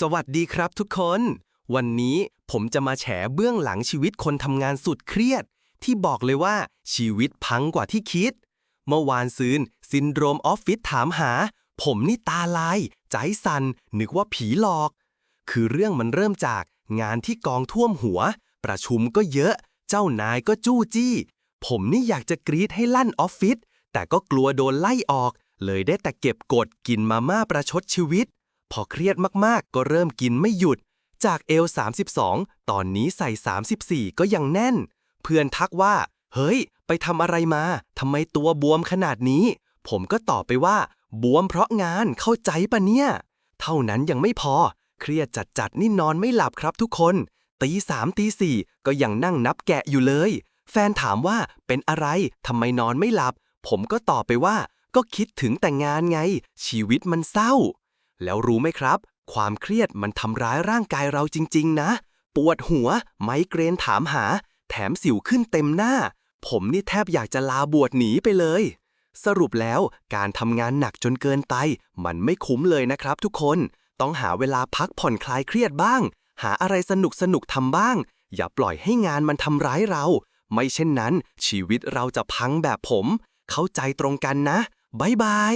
สวัสดีครับทุกคน วันนี้ผมจะมาแฉเบื้องหลังชีวิตคนทำงานสุดเครียด ที่บอกเลยว่าชีวิตพังกว่าที่คิด เมื่อวานซืนซินโดรมออฟฟิศถามหา ผมนี่ตาลาย ใจสัน่นนึกว่าผีหลอก คือเรื่องมันเริ่มจากงานที่กองท่วมหัว ประชุมก็เยอะ เจ้านายก็จู้จี้ ผมนี่อยากจะกรีดให้ลั่นออฟฟิศแต่ก็กลัวโดนไล่ออก เลยได้แต่เก็บกดกินมาม่าประชดชีวิต พอเครียดมากๆ ก็เริ่มกินไม่หยุด จากเอล32 ตอนนี้ใส่ 34 ก็ยังแน่น เพื่อนทักว่า เฮ้ย ไปทำอะไรมาทำไมตัวบวมขนาดนี้ ผมก็ตอบไปว่า บวมเพราะงานเข้าใจปะเนี่ย เท่านั้นยังไม่พอ เครียดจัดๆนี่นอนไม่หลับครับทุกคนตีสามตีสี่ก็ยังนั่งนับแกะอยู่เลย แฟนถามว่าเป็นอะไรทำไมนอนไม่หลับ ผมก็ตอบไปว่า ก็คิดถึงแต่งานไง ชีวิตมันเศร้า แล้วรู้ไหมครับ ความเครียดมันทำร้ายร่างกายเราจริง ๆ นะ ปวดหัว ไมเกรนถามหา แถมสิวขึ้นเต็มหน้า ผมนี่แทบอยากจะลาบวชหนีไปเลย สรุปแล้วการทำงานหนักจนเกินไป มันไม่คุ้มเลยนะครับทุกคน ต้องหาเวลาพักผ่อนคลายเครียดบ้าง หาอะไรสนุกสนุกทำบ้าง อย่าปล่อยให้งานมันทำร้ายเรา ไม่เช่นนั้น ชีวิตเราจะพังแบบผม เข้าใจตรงกันนะ บ๊ายบาย